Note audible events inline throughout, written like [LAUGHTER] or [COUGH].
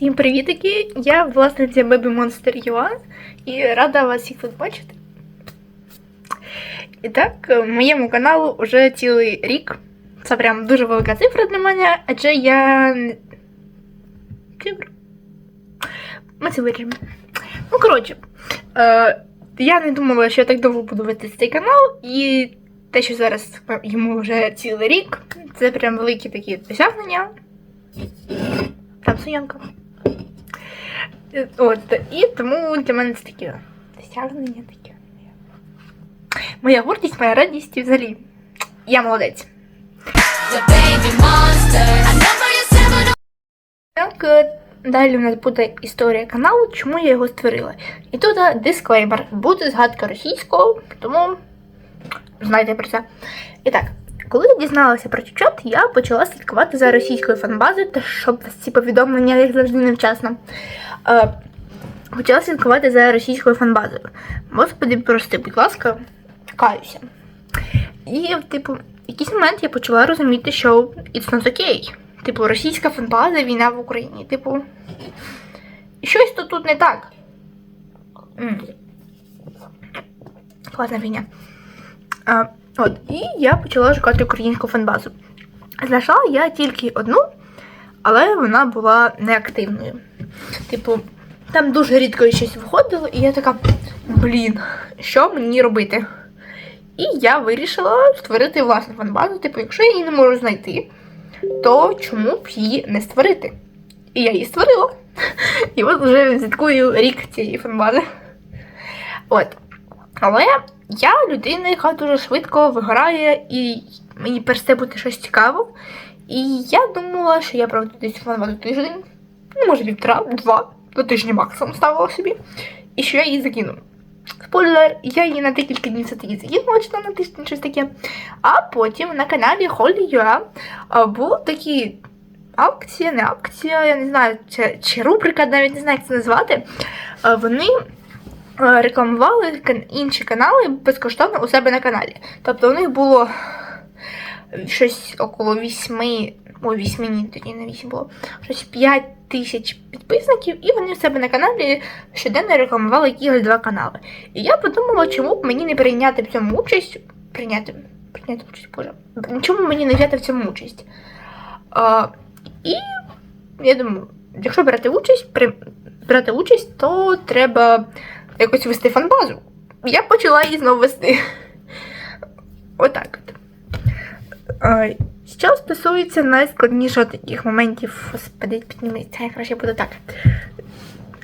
Всім привітики! Я власниця Baby Monster UA і рада вас всіх тут бачити. І так, е, моєму каналу вже цілий рік. Це прям дуже велика цифра для мене, адже я. Цифра. Ми це вирішимо. Ну, коротше, е, я не думала, що я так довго буду вести цей канал, і те, що зараз йому вже цілий рік, це прям великі такі досягнення. Там Соянка. Е, От, і тому для мене це таке досягнення таке. Моя гордість, моя радість і взагалі. Я молодець. Так, е, далі у нас буде історія каналу, чому я його створила. І тут е, дисклеймер. Буде згадка російського, тому знайте про це. І так, коли я дізналася про чат, я почала слідкувати за російською фанбазою, та щоб ці повідомлення, як завжди, невчасно. Е, почала слідкувати за російською фанбазою. Господи, прости, будь ласка, каюся. І, типу, в якийсь момент я почала розуміти, що it's not okay. Типу, російська фанбаза, війна в Україні. Типу, щось тут, не так. М. Класна фігня. А, от, і я почала шукати українську фанбазу. Знайшла я тільки одну, але вона була неактивною. Типу, там дуже рідко щось виходило, і я така, блін, що мені робити? І я вирішила створити власну фанбазу. Типу, якщо я її не можу знайти, то чому б її не створити? І я її створила. І от вже слідкую рік цієї фанбази. От. Але я людина, яка дуже швидко вигорає, і мені пересте бути щось цікаво. І я думала, що я проведу десь фанбазу тиждень, ну, може півтора, два, до тижні максимум ставила собі, і що я її закину. Спойлер, я її на декілька днів все-таки закинула, чи там на тиждень щось таке. А потім на каналі Holy.ua а, була такі акція, не акція, я не знаю, чи, чи рубрика, навіть не знаю, як це назвати. Вони рекламували інші канали безкоштовно у себе на каналі. Тобто у них було щось около вісьми, ой, вісьми, ні, тоді не вісім було, щось 5 тисяч підписників, і вони в себе на каналі щоденно рекламували якісь два канали. І я подумала, чому б мені не прийняти в цьому участь. Прийняти, прийняти участь, боже. Чому мені не взяти в цьому участь? А, і я думаю, якщо брати участь, при, брати участь, то треба якось вести фанбазу. Я почала її знову вести. Отак от. А, що стосується найскладнішого таких моментів, господи, підніміться, я краще буду так.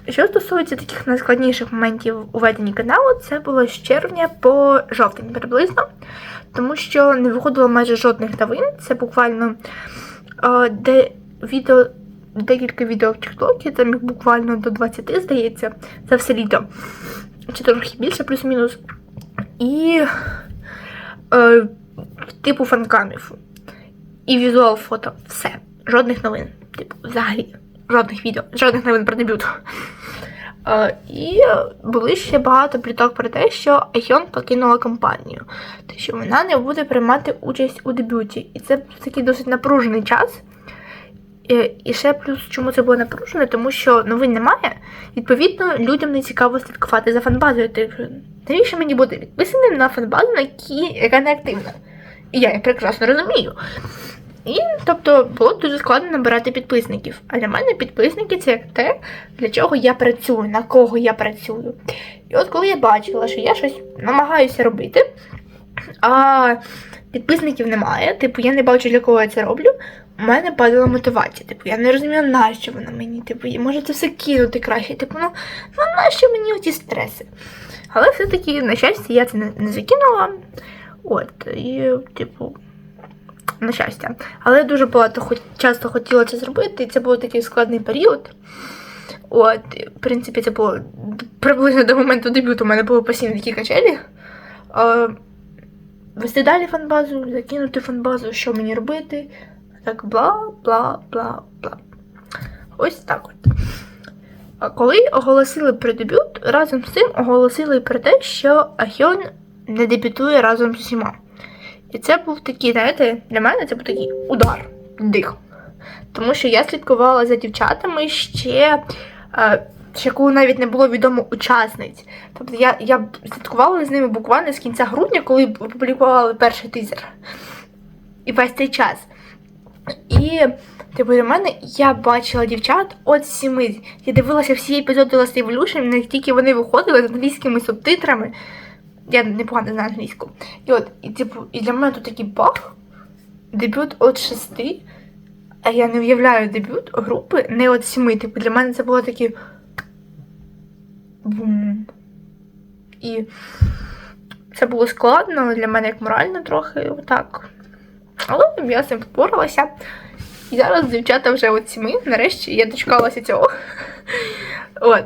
Що стосується таких найскладніших моментів у веденні каналу, це було з червня по жовтень приблизно, тому що не виходило майже жодних новин. Це буквально е, де відео, декілька відео в Тіктокі, там їх буквально до 20, здається, за все літо. Чи трохи більше, плюс-мінус. І е, типу фанкамів. І візуал фото. Все. Жодних новин. Типу, взагалі. Жодних відео, жодних новин про дебют. Е, і були ще багато пліток про те, що Айхьон покинула компанію, то що вона не буде приймати участь у дебюті. І це такий досить напружений час. Е, І ще плюс, чому це було напружено, тому що новин немає. Відповідно, людям не цікаво слідкувати за фанбазою. Типу, навіщо мені бути підписаним на фанбазу, на які, яка не? І я прекрасно розумію. І тобто було дуже складно набирати підписників. А для мене підписники це як те, для чого я працюю, на кого я працюю. І от коли я бачила, що я щось намагаюся робити, а підписників немає, типу, я не бачу, для кого я це роблю. У мене падала мотивація. Типу, я не розумію, нащо вона мені. Типу, може це все кинути краще. Типу, ну, ну нащо мені оті стреси? Але все-таки, на щастя, я це не, не закинула. От, і, типу, на щастя. Але я дуже багато хоч, часто хотіла це зробити, і це був такий складний період. От, в принципі, це було приблизно до моменту дебюту у мене були постійно такі качелі. Вести далі фанбазу, закинути фанбазу, що мені робити. Так, бла, бла. Ось так от. Коли оголосили про дебют, разом з цим оголосили про те, що Ахьон не дебютує разом з усіма. І це був такий, знаєте, для мене це був такий удар, дих. Тому що я слідкувала за дівчатами ще, ще коли навіть не було відомо учасниць. Тобто я, я слідкувала з ними буквально з кінця грудня, коли опублікували перший тизер. І весь цей час. І типу для мене я бачила дівчат от сіми. Я дивилася всі епізоди Last Evolution, не тільки вони виходили з англійськими субтитрами. Я непогано знаю англійську. І от, і, типу, і для мене тут такий бах. Дебют от шести. А я не уявляю дебют групи не от сіми. Типу, для мене це було таке. Бум. І це було складно для мене як морально трохи так. Але я з цим впоралася. І зараз дівчата вже от сіми. Нарешті я дочекалася цього. От.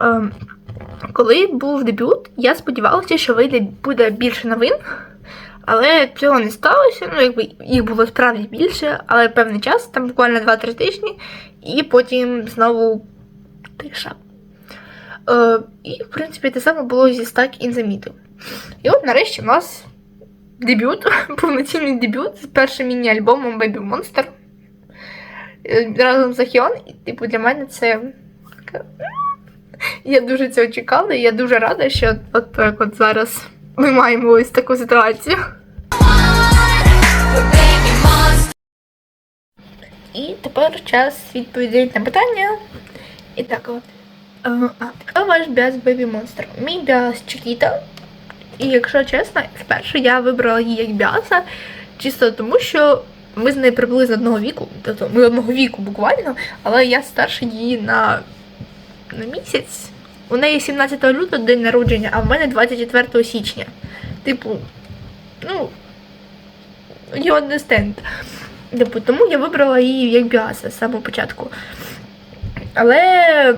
Ем, коли був дебют, я сподівалася, що вийде буде більше новин. Але цього не сталося. Ну, якби їх було справді більше, але певний час, там буквально 2-3 тижні, і потім знову тиша. Е, і, в принципі, те саме було зі Stack in the Middle. І от нарешті у нас дебют, [LAUGHS] повноцінний дебют з першим міні-альбомом Baby Monster. Е, Разом з Ахіон. І, типу, для мене це. Я дуже цього чекала, і я дуже рада, що от так от зараз ми маємо ось таку ситуацію. І тепер час відповідей на питання. І так от. Е, А, хто ваш біас Baby Monster? Мій біас Чикіта. І якщо чесно, спершу я вибрала її як біаса, чисто тому, що ми з нею приблизно одного віку. Тобто ми одного віку буквально, але я старша її на, на місяць. У неї 17 лютого день народження, а в мене 24 січня. Типу, ну, you understand. Типу, тому я вибрала її як біаса з самого початку. Але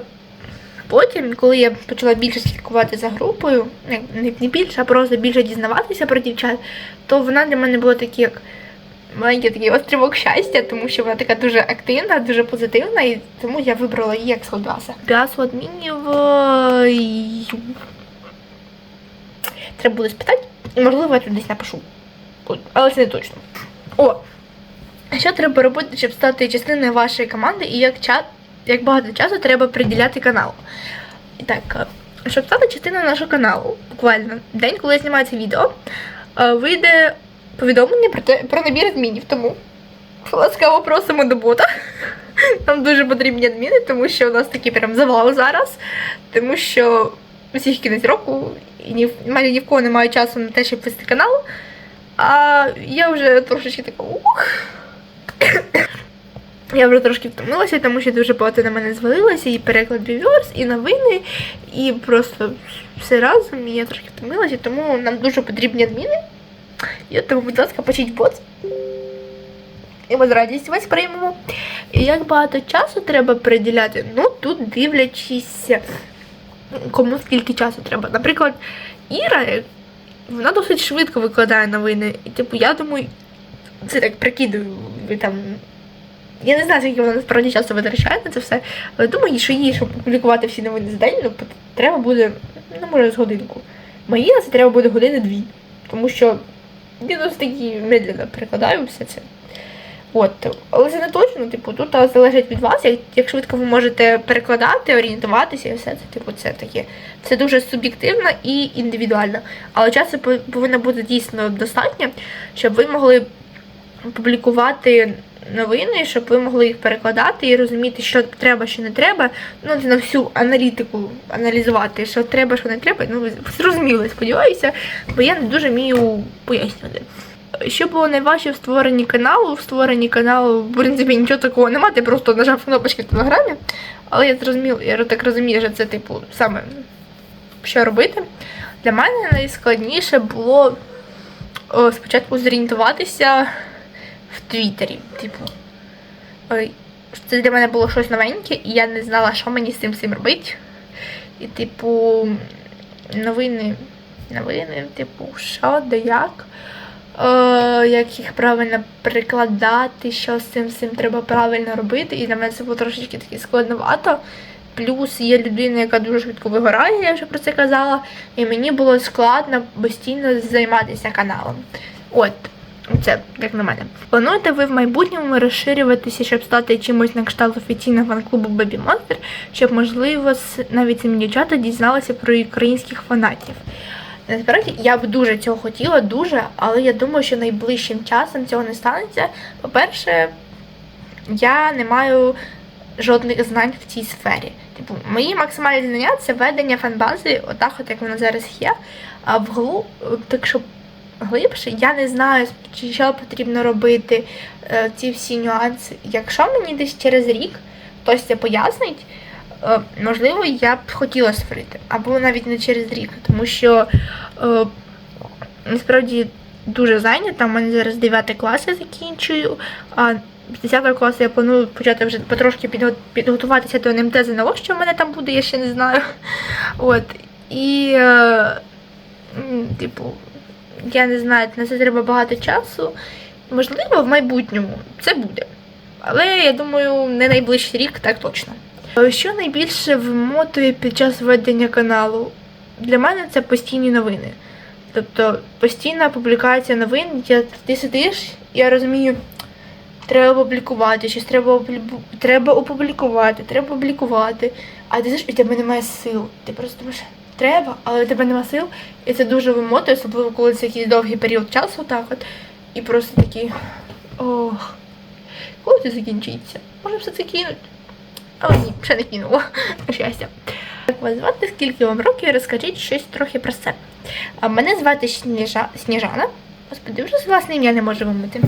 потім, коли я почала більше слідкувати за групою, не, більше, а просто більше дізнаватися про дівчат, то вона для мене була такий, як маленький такий острівок щастя, тому що вона така дуже активна, дуже позитивна, і тому я вибрала її як солдаса. Біасу адмінів. Треба буде спитати. Можливо, я тут десь напишу. Але це не точно. О, що треба робити, щоб стати частиною вашої команди, і як, ча... як багато часу треба приділяти каналу? І так, е, щоб стати частиною нашого каналу, буквально день, коли я знімаю це відео, е, вийде повідомлення про, те, про набір адмінів. Тому ласкаво просимо до бота. [LAUGHS] Нам дуже потрібні адміни, тому що у нас такий прям завал зараз. Тому що усіх кінець року і ні, майже ні в кого немає часу на те, щоб вести канал. А я вже трошечки така ух. Я вже трошки втомилася, тому що дуже багато на мене звалилося, і переклад Reverse, і новини, і просто все разом. І я трошки втомилася, тому нам дуже потрібні адміни. І тому, будь ласка, почіть бот. І ми з радістю вас приймемо. І як багато часу треба приділяти? Ну, тут дивлячись, кому скільки часу треба. Наприклад, Іра, вона досить швидко викладає новини. І, типу, я думаю, це так прикидую, там. Я не знаю, скільки вона насправді часу витрачає на це все, але думаю, що їй, щоб публікувати всі новини за день, ну, треба буде, ну, може, з годинку. Мені на це треба буде години-дві. Тому що я досить таки медленно перекладаю все це. От, але це не точно, типу, тут залежить від вас, як, як швидко ви можете перекладати, орієнтуватися і все це, типу, це таке. Це дуже суб'єктивно і індивідуально. Але часу пов- повинно бути дійсно достатньо, щоб ви могли публікувати новини, щоб ви могли їх перекладати і розуміти, що треба, що не треба. Ну, це на всю аналітику аналізувати, що треба, що не треба. Ну, ви зрозуміли, сподіваюся, бо я не дуже вмію пояснювати. Що було найважче в створенні каналу? В створенні каналу, в принципі, нічого такого немає, ти просто нажав кнопочки в телеграмі. Але я зрозуміла, я так розумію, що це, типу, саме що робити. Для мене найскладніше було спочатку зорієнтуватися в Твіттері. Типу, ой, це для мене було щось новеньке, і я не знала, що мені з цим всім робити. І, типу, новини, новини, типу, що, де як. Е, як їх правильно перекладати, що з цим всім треба правильно робити. І для мене це було трошечки таки складновато. Плюс є людина, яка дуже швидко вигорає, я вже про це казала. І мені було складно постійно займатися каналом. От, це як на мене. Плануєте ви в майбутньому розширюватися, щоб стати чимось на кшталт офіційного фан-клубу Baby Monster, щоб, можливо, навіть самі дівчата дізналися про українських фанатів. Насправді я б дуже цього хотіла, дуже, але я думаю, що найближчим часом цього не станеться. По-перше, я не маю жодних знань в цій сфері. Типу, мої максимальні знання це ведення фанбази, отак, от як вона зараз є. А вглу, так що глибше, я не знаю, що потрібно робити, е, ці всі нюанси. Якщо мені десь через рік хтось це пояснить, е, можливо, я б хотіла створити. Або навіть не через рік, тому що е, насправді дуже зайнята. У мене зараз 9 клас я закінчую, а з 10 класу я планую почати вже потрошки підго- підготуватися до НМТ ЗНО, що в мене там буде, я ще не знаю. От. І, е, типу, я не знаю, на це треба багато часу. Можливо, в майбутньому це буде. Але я думаю, не найближчий рік, так точно. Що найбільше вмотує під час ведення каналу? Для мене це постійні новини. Тобто постійна публікація новин, я, ти сидиш, я розумію, треба публікувати, щось треба, треба опублікувати, треба публікувати. А ти знаєш, і тебе немає сил. Ти просто думаєш, треба, але тебе немає сил. І це дуже вимотує, особливо коли це якийсь довгий період часу, так от. І просто такі. Ох, коли це закінчиться? Може все це кинуть? Але ні, ще не кинула. На щастя. Як вас звати, скільки вам років, розкажіть щось трохи про себе. А мене звати Сніжа... Сніжана. Господи, вже власне ім'я не можу вимити.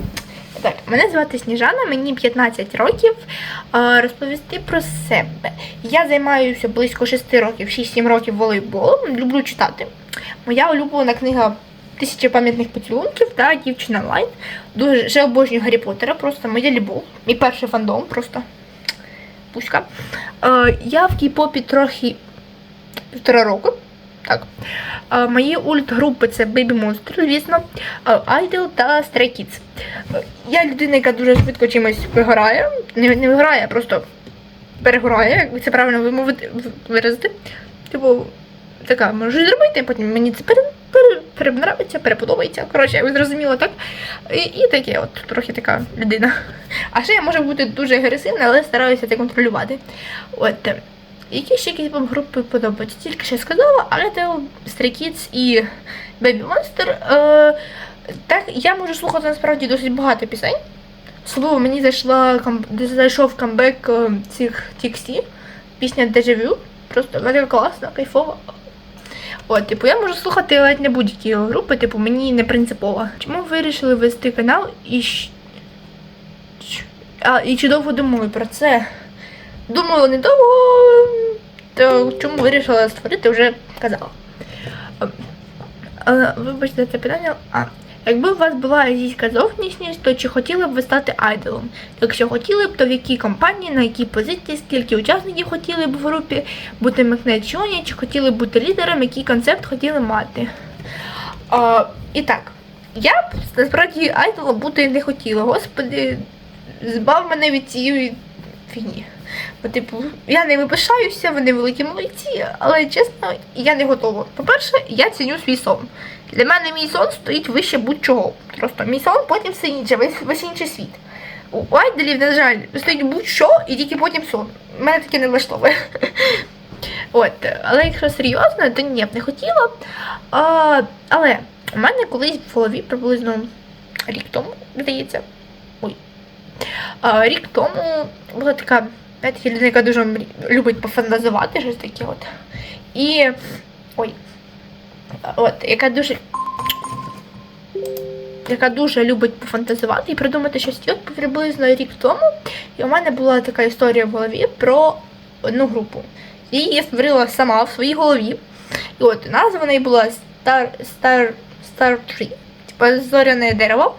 Так, мене звати Сніжана, мені 15 років. Розповісти про себе. Я займаюся близько 6 років, 6-7 років волейболом, люблю читати. Моя улюблена книга Тисяча пам'ятних поцілунків та дівчина Лайт. Дуже обожнюю Гаррі Поттера, просто моя любов. Мій перший фандом, просто пуська. Я в кей-попі трохи півтора року. Так. Мої ульт-групи це Baby Monster, звісно, Idol та Stray Kids. Я людина, яка дуже швидко чимось вигорає. Не, не вигорає, а просто перегорає, як це правильно вимовити, виразити. Типу, така, можу зробити, потім мені це пере, пере, перенравиться, переподобається. Коротше, ви зрозуміли, так? І, і таке, от трохи така людина. А ще я можу бути дуже агресивна, але стараюся це контролювати. От. Які ще якісь вам групи подобаються? Тільки що сказала, Idol, Stray Kids і Baby Monster. Е, так, я можу слухати насправді досить багато пісень. Особливо мені зайшла зайшов камбек е, цих TXT, пісня Дежавю. Просто мега класна, кайфова. От, типу, я можу слухати ледь не будь-які групи, типу, мені не принципово. Чому ви вирішили вести канал і щ- а, і чи довго думали про це? Думала недовго, чому вирішила створити, вже казала. А, а, вибачте це питання. А, якби у вас була азійська зовнішність, то чи хотіли б ви стати айдолом? Якщо хотіли б, то в якій компанії, на якій позиції, скільки учасників хотіли б в групі бути Мекнечоні, чи хотіли б бути лідером, який концепт хотіли мати? А, і так, я б насправді айдолом бути не хотіла. Господи, збав мене від цієї фігні. Бо, типу, я не випишаюся, вони великі молодці, але чесно, я не готова. По-перше, я ціню свій сон. Для мене мій сон стоїть вище будь-чого. Просто мій сон, потім все інше, весь, весь інший світ. У айдолів, на жаль, стоїть будь-що і тільки потім сон. Мене таке не влаштовує. [LAUGHS] От, але якщо серйозно, то ні, я б не хотіла. А, але у мене колись в голові приблизно рік тому, здається. Ой. А, рік тому була така, знаєте, людина, яка дуже любить пофантазувати, щось таке от. І. Ой. От, яка дуже. Яка дуже любить пофантазувати і придумати щось. І от приблизно рік тому, і у мене була така історія в голові про одну групу. Її я створила сама в своїй голові. І от назва в неї була Star, Star, Star Tree, типу зоряне дерево.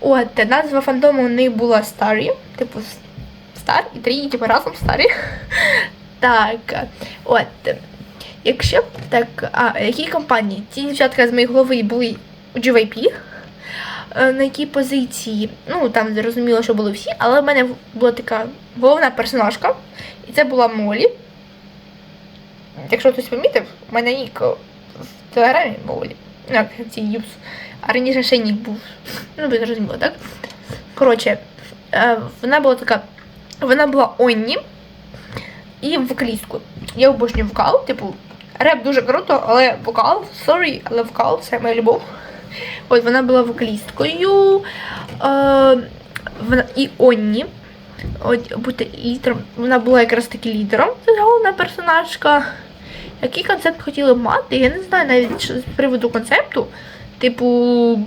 От, назва фандому у неї була Старі, типу Стар і Трі, типу разом старі. [LAUGHS] Так, от. Якщо так, а які компанії? Ті дівчатка з моєї голови були у GVP. Е, На якій позиції? Ну, там зрозуміло, що були всі, але в мене була така головна персонажка, і це була Молі. Якщо хтось помітив, у мене нік в телеграмі Молі. Ну, як ці юз. А раніше ще нік був. [LAUGHS] Ну, ви зрозуміло, так? Коротше, е, вона була така. Вона була Онні і вокалісткою. Я обожнюю вокал, типу, реп дуже круто, але вокал, sorry, але вокал це моя любов. От вона була вокалісткою. Е, вона, і Онні. От бути лідером. Вона була якраз таки лідером. Це головна персонажка. Який концепт хотіли мати? Я не знаю навіть що з приводу концепту. Типу.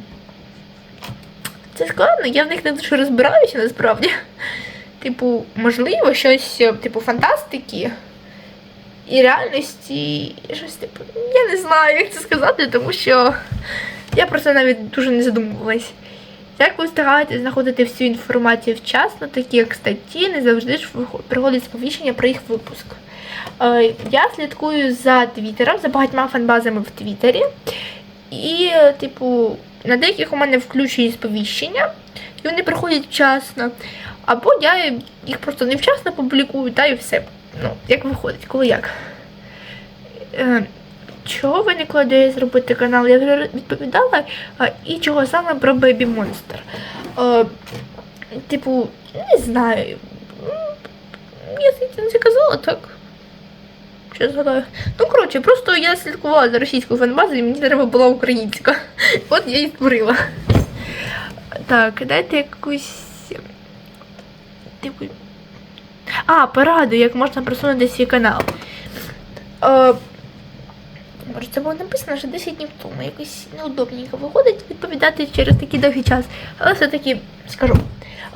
Це складно, я в них не дуже розбираюся насправді. Типу, можливо, щось, е, типу, фантастики і реальності, і щось типу. Я не знаю, як це сказати, тому що я про це навіть дуже не задумувалась. Як ви стараєтесь знаходити всю інформацію вчасно, такі як статті, не завжди ж приходить сповіщення про їх випуск. Е, Я слідкую за Твіттером, за багатьма фанбазами в Твіттері. І, е, типу, на деяких у мене включені сповіщення, і вони приходять вчасно. Або я їх просто невчасно публікую, та і все. Ну, як виходить, коли як. Е, Чого виникла ідея зробити канал? Я вже відповідала. І чого саме про Baby Monster? Е, типу, не знаю. Я не казала, так? Що згадаю? Ну, коротше, просто я слідкувала за російською фанбазою, і мені треба була українська. [LAUGHS] От я і створила. Так, дайте якусь. Типу. А, пораду, як можна просунути свій канал. Е, Може, це було написано вже 10 днів тому. Якось неудобненько виходить відповідати через такий довгий час. Але все-таки скажу.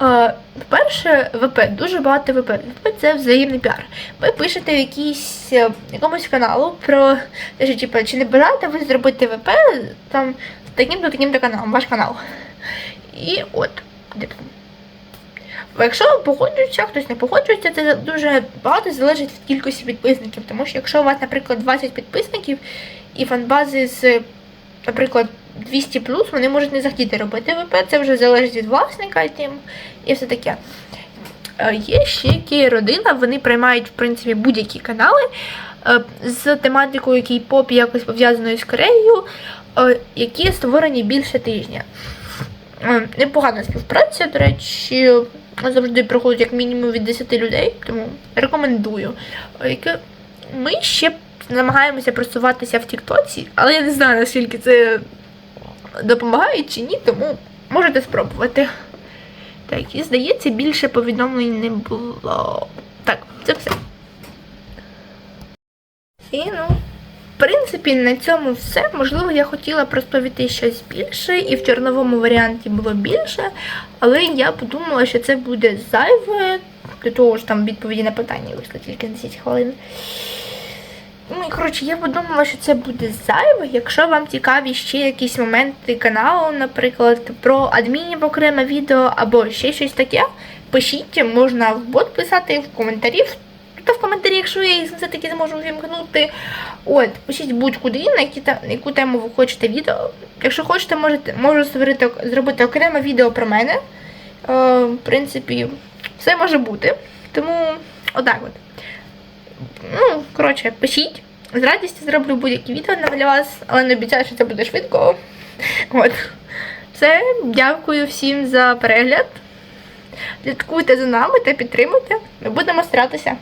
Е, По-перше, ВП, дуже багато ВП. ВП це взаємний піар. Ви пишете в якійсь е, якомусь каналу про те, що типу, чи не бажаєте ви зробити ВП там з таким-то таким-то каналом, ваш канал. І от, де. Бо Якщо погоджується, хтось не погоджується, це дуже багато залежить від кількості підписників. Тому що якщо у вас, наприклад, 20 підписників і фанбази з, наприклад, 200 вони можуть не захотіти робити ВП, це вже залежить від власника і тим, і все таке. Е, Є ще Кей-родина, вони приймають, в принципі, будь-які канали е, з тематикою кей-поп якось пов'язаною з Кореєю, е, які створені більше тижня. Непогана співпраця, до речі, завжди проходить як мінімум від 10 людей, тому рекомендую. Ми ще намагаємося просуватися в Тіктоці, але я не знаю, наскільки це допомагає чи ні, тому можете спробувати. Так, і здається, більше повідомлень не було. Так, це все. І ну, принципі, на цьому все. Можливо, я хотіла розповісти щось більше, і в чорновому варіанті було більше, але я подумала, що це буде зайве, до того ж там відповіді на питання вийшли тільки на 10 хвилин. Ну і коротше, я подумала, що це буде зайве. Якщо вам цікаві ще якісь моменти каналу, наприклад, про адмінів окреме відео або ще щось таке, пишіть, можна в бот писати в коментарі. Та в коментарі, якщо я їх все-таки зможу вімкнути. От, пишіть будь-куди, на, які, та- яку тему ви хочете відео. Якщо хочете, можете, можу створити, зробити окреме відео про мене. Е, в принципі, все може бути. Тому отак от. Ну, коротше, пишіть. З радістю зроблю будь-які відео для вас, але не обіцяю, що це буде швидко. От. Все, дякую всім за перегляд. Слідкуйте за нами та підтримуйте. Ми будемо старатися.